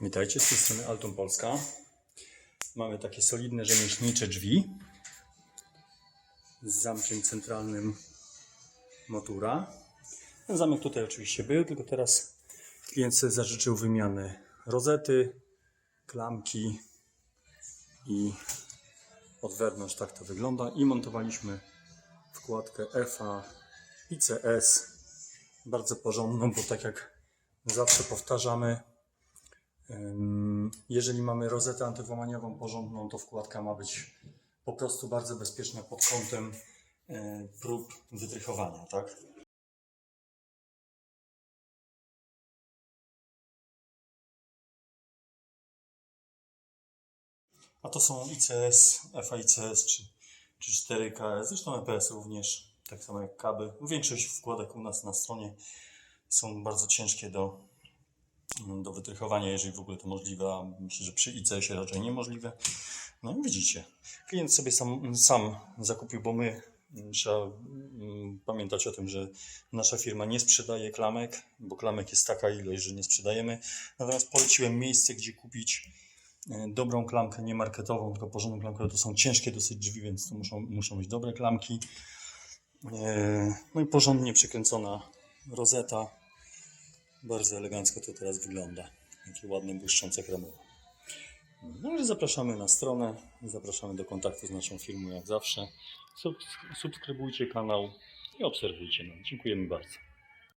Witajcie, z tej strony Alton Polska. Mamy takie solidne rzemieślnicze drzwi z zamkiem centralnym motura. Ten zamek tutaj oczywiście był, tylko teraz klient sobie zażyczył wymiany rozety, klamki i od wewnątrz tak to wygląda. I montowaliśmy wkładkę FA ICS, bardzo porządną, bo tak jak zawsze powtarzamy, Jeżeli mamy rozetę antywłamaniową porządną, to wkładka ma być po prostu bardzo bezpieczna pod kątem e, prób wytrychowania, tak? A to są ICS, FAICS czy, czy 4KS, zresztą EPS również, tak samo jak kaby. Większość wkładek u nas na stronie są bardzo ciężkie do, do wytrychowania, jeżeli w ogóle to możliwe, a myślę, że przy ICS-ie raczej niemożliwe. No i widzicie, klient sobie sam, sam zakupił, bo my mm, trzeba mm, pamiętać o tym, że nasza firma nie sprzedaje klamek, bo klamek jest taka ilość, że nie sprzedajemy. Natomiast poleciłem miejsce, gdzie kupić e, dobrą klamkę, nie marketową, tylko porządną klamkę. To są ciężkie dosyć drzwi, więc to muszą, muszą być dobre klamki. E, No i porządnie przykręcona rozeta. Bardzo elegancko to teraz wygląda. Takie ładne, błyszczące kremowe. No zapraszamy na stronę, zapraszamy do kontaktu z naszą firmą jak zawsze. Sub- Subskrybujcie kanał i obserwujcie nas. Dziękujemy bardzo.